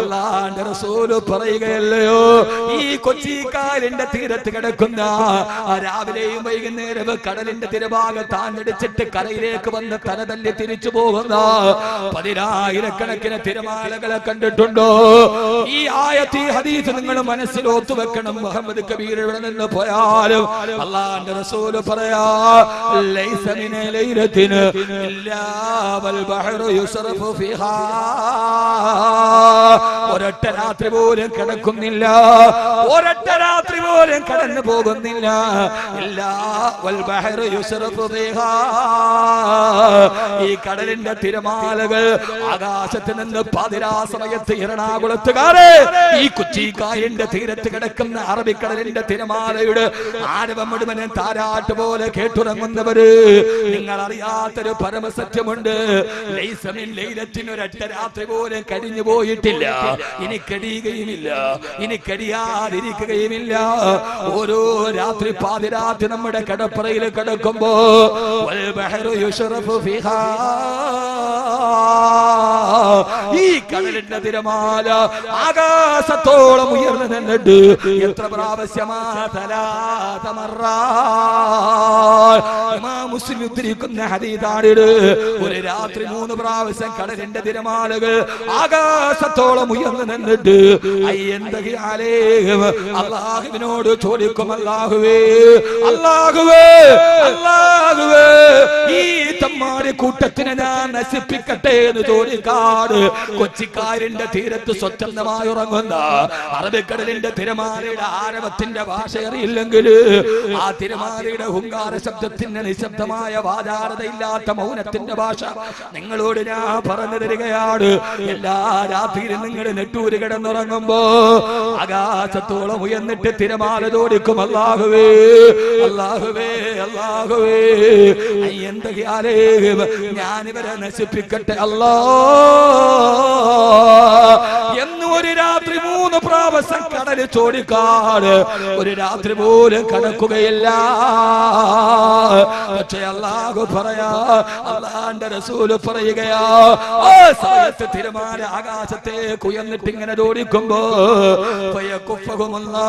അള്ളാന്റെ റസൂൽ പറയുകയല്ലയോ? ഈ കൊച്ചിക്കാലിന്റെ തീരത്ത് കിടക്കുന്ന രാവിലെയും വൈകുന്നേരവും കടലിന്റെ തിരഭാഗത്ത് ആഞ്ഞടിച്ചിട്ട് കരയിലേക്ക് വന്ന് തലതല്ലി തിരിച്ചു പോകുന്ന പതിനായിരക്കണക്കിന് തിരമാലകളെ കണ്ടിട്ടുണ്ടോ? ഈ ആയത്തി ഹദീസ് നിങ്ങൾ മനസ്സിൽ ഓത്തുവെക്കണം മുഹമ്മദ് കബീർ ഇവിടെ നിന്ന് പോയാലും അള്ളാന്റെ റസൂൽ പറയാ ഒരൊറ്റ രാത്രി പോലും കിടക്കുന്നില്ല. ഒരൊറ്റ രാത്രി പോലും കടന്നു പോകുന്നില്ല. എല്ലാ വൽ ബഹ്റു യുസ്റഫു ഈ കടലിന്റെ തിരമാലകൾ ആകാശത്ത് നിന്ന് പതിരാ സമയത്ത് എറണാകുളത്തുകാരെ ഈ കൊച്ചിക്കായന്റെ തീരത്ത് കിടക്കുന്ന അറബിക്കടലിന്റെ തിരമാലയുടെ ആരവം മുഴുവനെ താരാട്ട് പോലെ കേട്ടുറങ്ങുന്നവര് നിങ്ങൾ അറിയാത്തൊരു പരമസത്യമുണ്ട് ഒരൊറ്റ രാത്രി പോലും കഴിഞ്ഞു പോയിട്ടില്ല. ഇനി കടിയുകയുമില്ല ഇനി കടിയാതിരിക്കുകയുമില്ല. ഓരോ രാത്രി പാതിരാത്രി നമ്മുടെ കടപ്പറയിൽ കിടക്കുമ്പോ യുശ്റഫു ഫിഹാ ഈ കടലിന്റെ തിരമാല ആകാശത്തോളം ഉയർന്നു നിന്നിട്ട് എത്ര പ്രാവശ്യമാ തലാതമറ മുസ്ലിം ഉദ്ധരിക്കുന്ന ഹദീതാണിത് ഒരു രാത്രി മൂന്ന് പ്രാവശ്യം കടലിന്റെ തിരമാലകൾ ആകാശത്തോളം ഉയർന്നു നിന്നിട്ട് അള്ളാഹുവിനോട് ചോദിക്കും അല്ലാഹുവേ അല്ലാഹുവേ അല്ലാഹുവേ ഈ തമ്മാരി കൂട്ടത്തിനെ ഞാൻ നശിപ്പിക്കട്ടെ എന്ന് ചോദിക്കാട് കൊച്ചിക്കാരിന്റെ തീരത്ത് സ്വച്ഛന്തമായി ഉറങ്ങുന്ന അറബിക്കടലിന്റെ തിരമാലയുടെ ആരവത്തിന്റെ ഭാഷ അറിയില്ലെങ്കിൽ ആ തിരുമാലയുടെ ഹുങ്കാര ശബ്ദത്തിന്റെ നിശബ്ദമായ വാചാരതയില്ലാത്ത മൗനത്തിന്റെ ഭാഷ നിങ്ങളോട് ഞാൻ പറഞ്ഞു തരികയാണ്. എല്ലാ രാത്രിയിലും നിങ്ങൾ നെട്ടൂര് കിടന്നുറങ്ങുമ്പോ ആകാശത്തോളം ഉയർന്നിട്ട് തിരമാല ചോദിക്കും അല്ലാഹുവേ അല്ലാഹുവേ അല്ലാഹുവേ എന്തൊക്കെയാലേ ഞാനിവരെ നശിപ്പിക്കട്ടെ അല്ലാ എന്ന് ഒരു രാത്രി മൂന്ന് പ്രാവശ്യം കടൽ ചോടിക്കാട് ഒരു രാത്രി പോലും കടക്കുകയില്ല. പക്ഷെ അള്ളാഹു പറയാ അള്ളാന്റെ റസൂൽ പറയുകയാ സമയത്ത് തിരുമാല ആകാശത്തേക്ക് ഉയർന്നിട്ട് ഇങ്ങനെ ചോദിക്കുമ്പോ ഉദാരം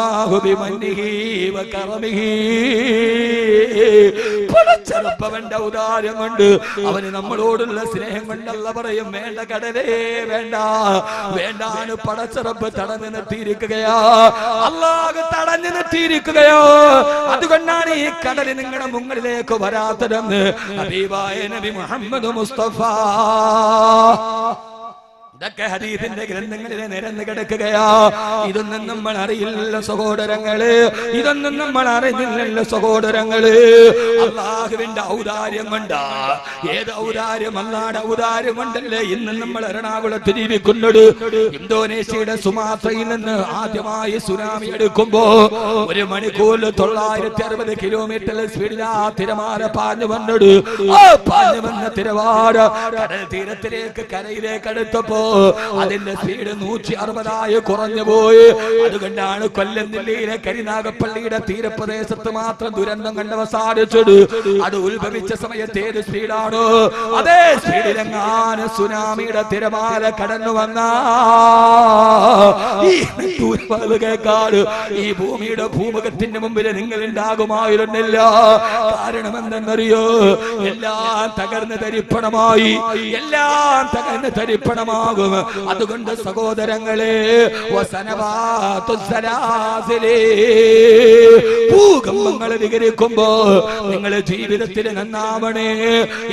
പടച്ചറപ്പവന്റെ ഔദാര്യം കൊണ്ട് അവന് നമ്മളോടുള്ള സ്നേഹം കൊണ്ടല്ല പറയും വേണ്ട കടലേ വേണ്ട വേണ്ടാണ് പടച്ചറപ്പ് തടഞ്ഞു നിർത്തിയിരിക്കുകയാ. അള്ളാഹ് തടഞ്ഞു നിർത്തിയിരിക്കുകയോ? അതുകൊണ്ടാണ് ഈ കടൽ നിങ്ങളുടെ മുങ്ങളിലേക്ക് വരാത്തതെന്ന് ഹബീബായ നബി മുഹമ്മദ് മുസ്തഫ. ഇതൊക്കെ ഹദീസിന്റെ ഗ്രന്ഥങ്ങളിലെ നിരന്ന് കിടക്കുകയാ. ഇതൊന്നും നമ്മൾ അറിയില്ല സഹോദരങ്ങൾ. ഇതൊന്നും നമ്മൾ അറിഞ്ഞില്ലല്ലോ സഹോദരങ്ങൾ. അള്ളാഹുവിന്റെ ഔദാര്യം കൊണ്ടാ. ഏത് ഔദാര്യം? അല്ലാട് ഔദാര്യം കൊണ്ടല്ലേ ഇന്ന് നമ്മൾ എറണാകുളത്ത് ജീവിക്കുന്നത്? ഇന്തോനേഷ്യയുടെ സുമാത്രയിൽ നിന്ന് ആദ്യമായി സുനാമി എടുക്കുമ്പോ ഒരു മണിക്കൂറിൽ തൊള്ളായിരത്തി അറുപത് കിലോമീറ്റർ സ്പീഡിൽ ആ തിരമാല പാഞ്ഞു വന്നത്. ആ പാഞ്ഞു വന്ന തിരവാട് കടൽ തീരത്തിലേക്ക് കരയിലേക്ക് അടുത്തപ്പോ അതിന്റെ സ്പീഡ് നൂറ്റി അറുപതായി കുറഞ്ഞു പോയി. അതുകൊണ്ടാണ് കൊല്ലം ജില്ലയിലെ കരിനാഗപ്പള്ളിയുടെ തീരപ്രദേശത്ത് മാത്രം ദുരന്തം കണ്ടവ സാധിച്ചത്. അത് ഉത്ഭവിച്ച സമയത്ത് ഏത് സ്പീഡാണ് അതേ സ്പീഡിലെങ്ങാനും സുനാമിയുടെ തിരമാല കടന്നു വന്ന. ഈ ഭൂമിയുടെ ഭൂമുഖത്തിന്റെ മുമ്പിൽ നിങ്ങൾ ഉണ്ടാകുമായിരുന്നില്ല കാരണം എന്തെന്നറിയോ എല്ലാം തകർന്ന് തരിപ്പണമായി. എല്ലാം തകർന്ന് തരിപ്പണമാകും അതുകൊണ്ട് സഹോദരങ്ങളെ. ഭൂകമ്പങ്ങൾ വികരിക്കുമ്പോ നിങ്ങളെ ജീവിതത്തിൽ നന്നാവണേ.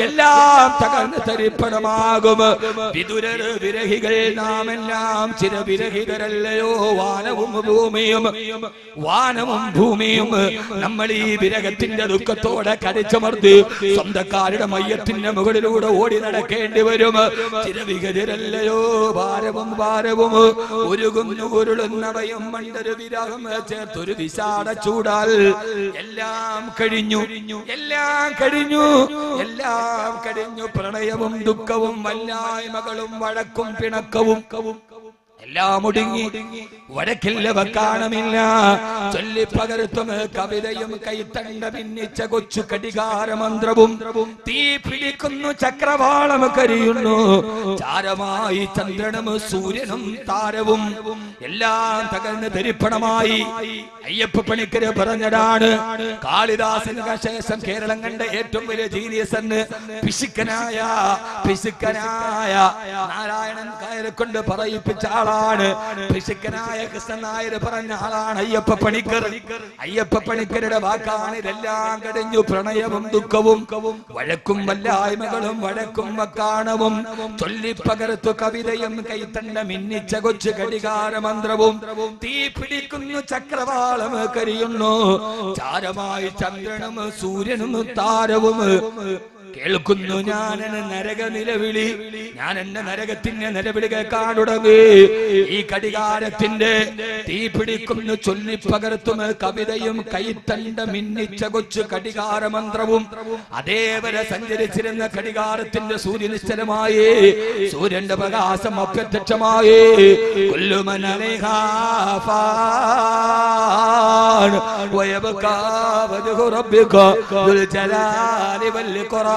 എല്ലാം തകർന്ന് തരിപ്പണമാകും. വിതുരർ വിരഹികൾ നാം എല്ലാം ചില വിരഹിതരല്ലയോ വാനവും ഭൂമിയും വാനവും ഭൂമിയും നമ്മൾ ഈ വിരഹത്തിന്റെ ദുഃഖത്തോടെ കരച്ചമർത്തി സ്വന്തക്കാരുടെ മയ്യത്തിന്റെ മുകളിലൂടെ ഓടി നടക്കേണ്ടി വരും. ചിരവികരല്ലയോ ഭാരവും ഭാരവും. ഉരുകുന്നു ഉരുളുന്നവയും മണ്ടൊരു വിരഹം ചേർത്തൊരു വിശാട ചൂടാൽ. എല്ലാം കഴിഞ്ഞു എല്ലാം കഴിഞ്ഞു എല്ലാം കഴിഞ്ഞു. പ്രണയവും ദുഃഖവും വല്ലായ്മകളും വഴക്കും പിണക്കവും. എല്ലാം ഒടുങ്ങി. വടക്കില്ല വെക്കാണമില്ല. ചൊല്ലിപ്പകർത്തും കവിതയും കൈത്തണ്ട ഭിന്നിച്ച കൊച്ചു കടികാര മന്ത്രവും. തീ പിടിക്കുന്നു ചക്രവാളം കരിയുന്നു. ചാരമായി ചന്ദ്രനും സൂര്യനും താരവും. എല്ലാം തകർന്ന് ധരിപ്പണമായി അയ്യപ്പ പണിക്കര് പറഞ്ഞതാണ് കാളിദാസന് ശേഷം കേരളം കണ്ട ഏറ്റവും വലിയ ജീനിയസ് എന്ന്. പിശുക്കനായ പിശുക്കനായ നാരായണൻ കയറിക്കൊണ്ട് കൊണ്ട് പറയിപ്പിച്ച ആളാണ് പിശുക്കനായ കൃഷ്ണൻ നായർ പറഞ്ഞ ആളാണ് അയ്യപ്പ പണിക്കർ. അയ്യപ്പ പണിക്കരുടെ വാക്കാണ് ഇതെല്ലാം കടിഞ്ഞു പ്രണയവും ദുഃഖവും വഴക്കും വല്ലായ്മകളും വഴക്കും വക്കാണവും. ചൊല്ലിപ്പകർത്തു കവിതയും കൈത്തണ്ട മിന്നിച്ച കൊച്ചു ഘടികാര മന്ത്രവും. തീ പിടിക്കുന്നു ചക്രവാളം കരിയുന്നു. ചാരമായി ചന്ദ്രനും സൂര്യനും താരവും. കേൾക്കുന്നു ഞാൻ എന്നെ നരക നിലവിളി ഞാൻ എന്റെ നരകത്തിന്റെ നിലവിളി കേൾക്കാൻ തുടങ്ങി ഈ കടികാരത്തിന്റെ തീ പിടിക്കുന്നു ചൊല്ലിപ്പകർത്തും കവിതയും കൈത്തണ്ട മിന്നിച്ച കൊച്ചു കടികാര മന്ത്രവും അതേവരെ സഞ്ചരിച്ചിരുന്ന കടികാരത്തിന്റെ സൂര്യനിശ്ചലമായി സൂര്യന്റെ പ്രകാശം അപ്രത്യക്ഷമായി കൊല്ലുമനേഹാൻ ويبقى وجه ربك ذو الجلال والإكرام